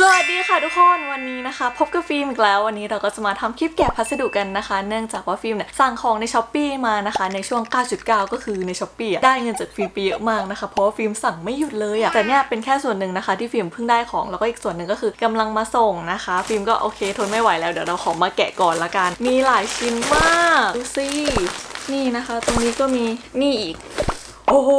สวัสดีค่ะทุกคนวันนี้นะคะ พบกับฟิล์มอีกแล้ววันนี้เราก็จะมาทำคลิปแกะพัสดุกันนะคะ เนื่องจากว่าฟิล์มเนี่ยสั่งของในช้อปปีมานะคะ ในช่วง 9.9 ก็คือในช้อปปีได้เงินจากฟิล์มไปเยอะมากนะคะเพราะว่าฟิล์มสั่งไม่หยุดเลยอะแต่เนี่ยเป็นแค่ส่วนหนึ่งนะคะ ที่ฟิล์มเพิ่งได้ของแล้วก็อีกส่วนหนึ่งก็คือกำลังมาส่งนะคะ ฟิล์มก็โอเคทนไม่ไหวแล้วเดี๋ยวเราขอมาแกะก่อนละกัน มีหลายชิ้นมากดูสินี่นะคะ ตรงนี้ก็มีนี่อีก โอ้โห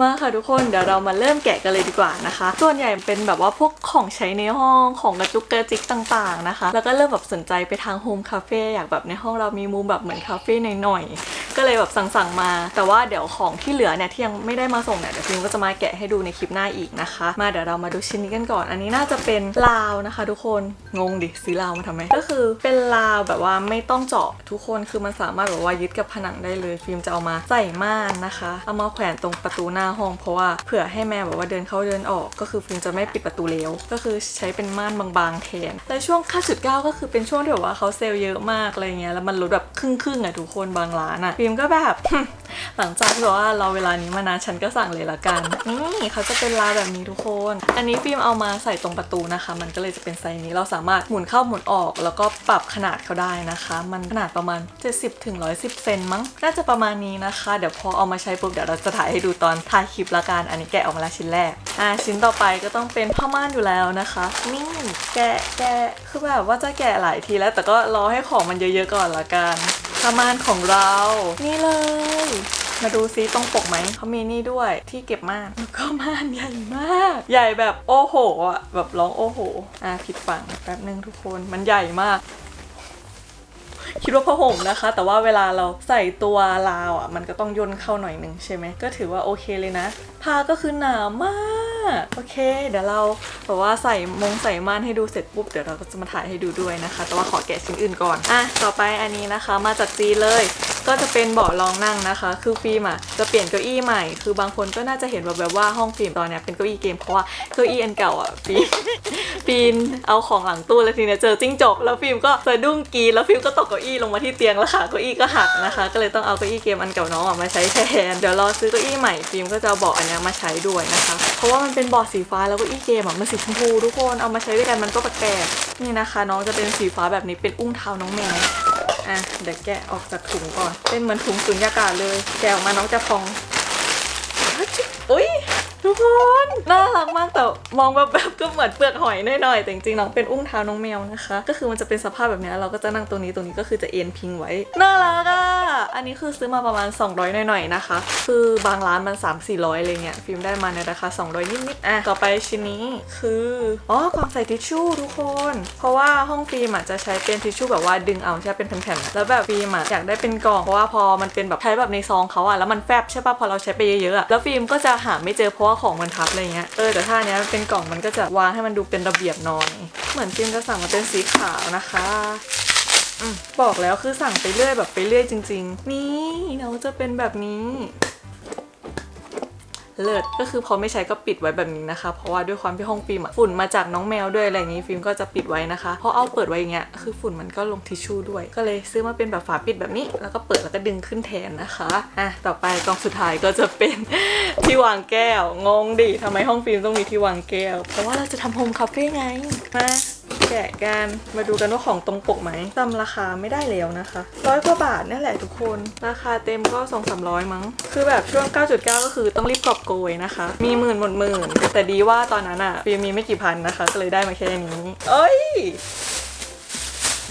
มาค่ะทุกคน เดี๋ยวเรามาเริ่มแกะกันเลยดีกว่านะคะ ส่วนใหญ่เป็นแบบว่าพวกของใช้ในห้องของกระจุกกระจิกต่างๆนะคะ แล้วก็เริ่มแบบสนใจไปทางโฮมคาเฟ่อยากแบบในห้องเรามีมุมแบบเหมือนคาเฟ่หน่อยๆ ก็เลยแบบสั่งๆมา แต่ว่าเดี๋ยวของที่เหลือเนี่ยที่ยังไม่ได้มาส่งเนี่ยเดี๋ยวฟิล์มก็จะมาแกะให้ดูในคลิปหน้าอีกนะคะ มาเดี๋ยวเรามาดูชิ้นนี้กันก่อน อันนี้น่าจะเป็นลาวนะคะ ทุกคนงงดิซื้อลาวมาทำไมก็คือเป็นลาวแบบว่าไม่ต้องเจาะทุกคนคือมันสามารถแบบว่ายึดกับผนังได้เลยฟิล์มจะเอามาใส่ม่านนะคะ เอามาแขวนตรงประตูหน้าห้อง เพราะว่าเผื่อให้แม่แบบว่าเดินเข้าเดินออก ก็คือฟิล์มจะไม่ปิดประตูเลี้ยวก็คือใช้เป็นม่านบางๆแทนและช่วง9.9ก็คือเป็นช่วงที่แบบว่าเขาเซลล์เยอะมากอะไรเงี้ยแล้วมันลดแบบครึ่งๆอะทุกคนบางร้านอะฟิมก็แบบ หลังจากที่ว่าเราเวลานี้มานานฉันก็สั่งเลยละกันนี่เขาจะเป็นลาแบบนี้ทุกคน อันนี้ฟิล์มเอามาใส่ตรงประตูนะคะ มันก็เลยจะเป็นไซส์นี้เราสามารถหมุนเข้าหมุนออก แล้วก็ปรับขนาดเขาได้นะคะ มันขนาดประมาณ 70ถึง110เซนมั้งน่าจะประมาณนี้นะคะ เดี๋ยวพอเอามาใช้ปุ๊บเดี๋ยวเราจะถ่ายให้ดูตอนถ่ายคลิปละกันอันนี้แกะออกมาแล้วชิ้นแรกอ่าชิ้นต่อไปก็ต้องเป็นผ้าม่านอยู่แล้วนะคะนี่แกะแกะคือแบบว่าจะแกะหลายทีแล้ว แต่ก็รอให้ของมันเยอะๆก่อนละกัน ผ้าม่านของเรา นี่เลย มาดูซิตรงปกไหม เขามีนี่ด้วยที่เก็บม่านแล้วก็ม่านใหญ่มาก ใหญ่แบบโอ้โหอะแบบร้องโอ้โห อะผิดฝั่งแป๊บนึงทุกคนมันใหญ่มากคิดว่าผ้าห่มนะคะ แต่ว่าเวลาเราใส่ตัวลาวอะ มันก็ต้องย่นเข้าหน่อยหนึ่งใช่ไหมก็ถือว่าโอเคเลยนะ ผ้าก็คือหนามาก โอเค เดี๋ยวเราแบบว่าใส่มงใส่ม่านให้ดูเสร็จปุ๊บเดี๋ยวเราก็จะมาถ่ายให้ดูด้วยนะคะ แต่ว่าขอแกะชิ้นอื่นก่อนอะต่อไปอันนี้นะคะ มาจากจีนเลย ก็จะเป็นเบาะรองนั่งนะคะ คือฟิล์มอะจะเปลี่ยนเก้าอี้ใหม่ คือบางคนก็น่าจะเห็นแบบแบบว่าห้องฟิล์มตอนเนี้ยเป็นเก้าอี้เกมเพราะว่าเก้าอี้อันเก่าอะฟิล์มปีนเอาของหลังตู้แล้วทีเนี้ยเจอจิ้งจกแล้วฟิล์มก็สะดุ้งกีแล้วฟิล์มก็ตกเก้าอี้ลงมาที่เตียงแล้วขาเก้าอี้ก็หักนะคะ ก็เลยต้องเอาเก้าอี้เกมอันเก่าน้องออกมาใช้แทนเดี๋ยวรอซื้อเก้าอี้ใหม่ฟิล์มก็จะเอาเบาะอันนี้มาใช้ด้วยนะคะ เพราะว่ามันเป็นเบาะสีฟ้าแล้วก็อีเกมอะมันสีชมพูทุกคนเอามาใช้ด้วยกันมันก็แปลกๆนี่นะคะ น้องจะเป็นสีฟ้าแบบนี้เป็นอุ้งเท้าน้องแมวอะเดี๋ยวแกะออกจากถุงก่อน เป็นเหมือนถุงสุญญากาศเลย แกะออกมาน้องจะพองอุ้ยทุกคนน่า รักมากแต่มองแบบแบบก็เหมือนเปลือกหอยหน่อยๆแต่จริงๆน้องเป็นอุ้งเท้าน้องแมวนะคะ ก็คือมันจะเป็นสภาพแบบนี้เราก็จะนั่งตรงนี้ตรงนี้ก็คือจะเอ็นพิงไว้น่ารักอะอันนี้คือซื้อมาประมาณ 200หน่อยๆนะคะ คือบางร้านมัน 3 4 0 0อะไรเงี้ยฟิล์มได้มาในราคา 200 นิดๆอะต่อไปชิ้นนี้คืออ๋อกล่องใส่ทิชชู่ทุกคน เพราะว่าห้องฟิล์มอะจะใช้เป็นทิชชู่แบบว่าดึงเอาใช่เป็นแผ่นๆแล้วแบบฟิล์มอะอยากได้เป็นกล่องเพราะว่าพอมันเป็นแบบใช้แบบในซองเขาอะแล้วมันแฟบใช่ป่ะพอเราใช้ไปเยอะๆแล้วฟิล์มก็จะหาไม่เจอเพราะว่าของมันทับอะไรเงี้ยเออแต่ถ้านเนี้ยมันเป็นกล่องมันก็จะวางให้มันดูเป็นระเบียบหน่อย เหมือนฟิล์มจะสั่งมาเป็นสีขาวนะคะอบอกแล้วคือสั่งไปเรื่อยแบบไปเรื่อยจริง ๆ นี่เราจะเป็นแบบนี้ เลิศก็คือพอไม่ใช้ก็ปิดไว้แบบนี้นะคะ เพราะว่าด้วยความที่ห้องฟิล์มฝุ่นมาจากน้องแมวด้วยอะไรอย่างนี้ฟิล์มก็จะปิดไว้นะคะเพราะเอาเปิดไว้อย่างเงี้ยคือฝุ่นมันก็ลงทิชชู่ด้วย ก็เลยซื้อมาเป็นแบบฝาปิดแบบนี้ แล้วก็เปิดแล้วก็ดึงขึ้นแทนนะคะอะต่อไปกล่องสุดท้ายก็จะเป็นที่วางแก้วงงดิทำไมห้องฟิล์มต้องมีที่วางแก้ว เพราะว่าเราจะทำโฮมคาเฟ่ไงมา แกะกันมาดูกันว่าของตรงปกไหมจำราคาไม่ได้แล้วนะคะร้อยกว่าบาทนี่แหละทุกคน ราคาเต็มก็สองสามร้อยมั้ง คือแบบช่วง 9.9 ก็คือต้องรีบกอบโกยนะคะ มีหมื่นหมดหมื่น แต่ดีว่าตอนนั้นอะฟิลมีไม่กี่พันนะคะ ก็เลยได้มาแค่นี้ เอ้ย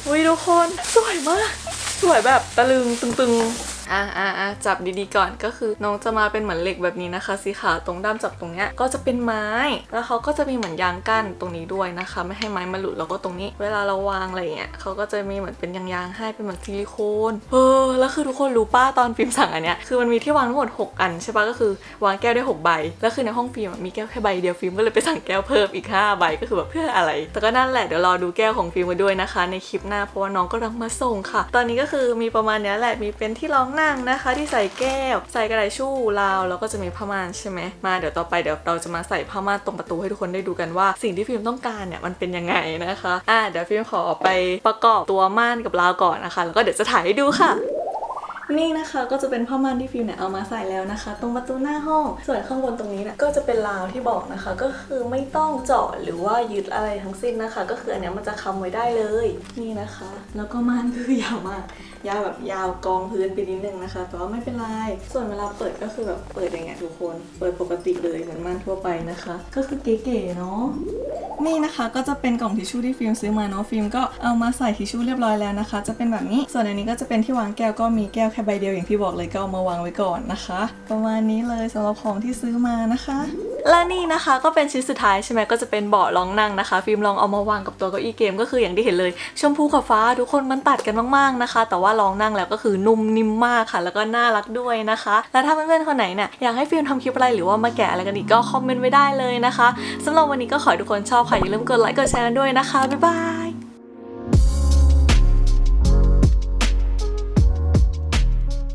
อุ้ยทุกคนสวยมาก สวยแบบตะลึงตึงๆ อะอะอะจับดีๆก่อนก็คือน้องจะมาเป็นเหมือนเหล็กแบบนี้นะคะสีขาวตรงด้ามจับตรงเนี้ยก็จะเป็นไม้ แล้วเขาก็จะมีเหมือนยางกั้นตรงนี้ด้วยนะคะ ไม่ให้ไม้มันหลุดแล้วก็ตรงนี้ เวลาเราวางอะไรเงี้ยเขาก็จะมีเหมือนเป็นยางๆให้เป็นเหมือนซิลิโคนเออแล้วคือทุกคนรู้ป้าตอนฟิล์มสั่งอันเนี้ยคือมันมีที่วางทั้งหมดหกอันใช่ปะก็คือวางแก้วได้หกใบ แล้วคือในห้องฟิล์มมีแก้วแค่ใบเดียวฟิล์มก็เลยไปสั่งแก้วเพิ่มอีกห้าใบก็คือแบบเพื่ออะไร แต่ก็นั่นแหละเดี๋ยวรอดูแก้วของฟิล์มมาด้วยนะคะ ในคลิปหน้าเพราะว่าน้องก็รังมาส่งค่ะ ตอนนี้ก็คือมีประมาณเนี้ยแหละมีเป็นที่รองนั่งนะคะ ที่ใส่แก้ว ใส่กระดาษชู่ราวแล้วก็จะมีผ้าม่านใช่ไหมมาเดี๋ยวต่อไปเดี๋ยวเราจะมาใส่ผ้าม่านตรงประตูให้ทุกคนได้ดูกันว่า สิ่งที่ฟิล์มต้องการเนี่ยมันเป็นยังไงนะคะอะเดี๋ยวฟิล์มขอไปประกอบตัวม่านกับราวก่อนนะคะ แล้วก็เดี๋ยวจะถ่ายให้ดูค่ะ นี่นะคะก็จะเป็นผ้าม่านที่ฟิลเนี่ยเอามาใส่แล้วนะคะ ตรงประตูหน้าห้อง ส่วนข้างบนตรงนี้เนี่ยก็จะเป็นราวที่บอกนะคะ ก็คือไม่ต้องเจาะหรือว่ายึดอะไรทั้งสิ้นนะคะ ก็คืออันนี้มันจะค้ำไว้ได้เลยนี่นะคะ แล้วก็ม่านคือยาวมากยาวแบบยาวกองพื้นไปนิดนึงนะคะแต่ว่าไม่เป็นไรส่วนเวลาเปิดก็คือแบบเปิดอย่างเงี้ยทุกคน เปิดปกติเลยเหมือนม่านทั่วไปนะคะ ก็คือเก๋ๆเนาะนี่นะคะก็จะเป็นกล่องทิชชู่ที่ฟิล์มซื้อมาเนาะฟิล์มก็เอามาใส่ทิชชู่เรียบร้อยแล้วนะคะ จะเป็นแบบนี้ส่วนอันนี้ก็จะเป็นที่วางแก้วก็มีแก้วค่ใบเดียวอย่างที่บอกเลยก็เอามาวางไว้ก่อนนะคะ ประมาณนี้เลยสำหรับของที่ซื้อมานะคะ และนี่นะคะก็เป็นชิ้นสุดท้ายใช่ไหมก็จะเป็นเบาะรองนั่งนะคะฟิล์มลองเอามาวางกับตัวเก้าอี้เกมก็คืออย่างที่เห็นเลย ชมพูกับฟ้าทุกคนมันตัดกันมากๆนะคะ แต่ว่าลองนั่งแล้วก็คือนุ่มนิ่มมากค่ะ แล้วก็น่ารักด้วยนะคะ แล้วถ้าเพื่อนๆคนไหนเนี่ยอยากให้ฟิล์มทำคลิปอะไรหรือว่ามาแกะอะไรกันอีกก็คอมเมนต์ไว้ได้เลยนะคะสำหรับวันนี้ก็ขอให้ทุกคนชอบค่ะอย่าลืมกดไลค์กดแชร์ด้วยนะคะบ๊ายบาย